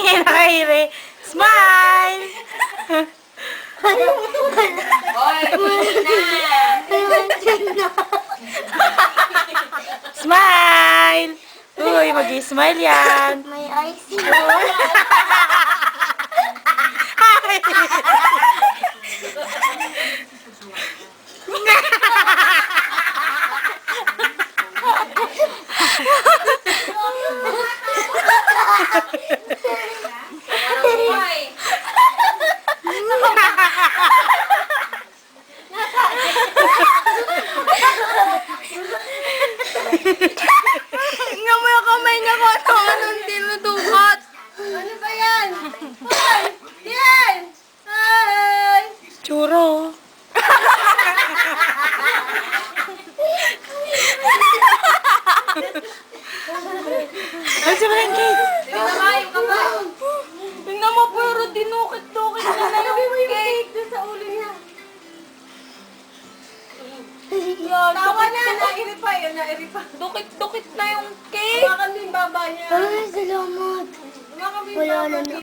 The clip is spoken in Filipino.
Tingin na kay Ire. Smile! Smile! Uy, mag-smile yan. May ice. Nga mo yung kamay niya ko. Ano anong tinutukat? Ano ba yan? Hoy! Yan! Hi! Churo. Ay, si Frankie. Tingnan mo, pero dinukit-dukit na na yung cake doon sa ulo niya. Tawa na, yun, nairipa. Dukit-dukit na yung cake. Baka din baba niya. Ay, salamat. Wala na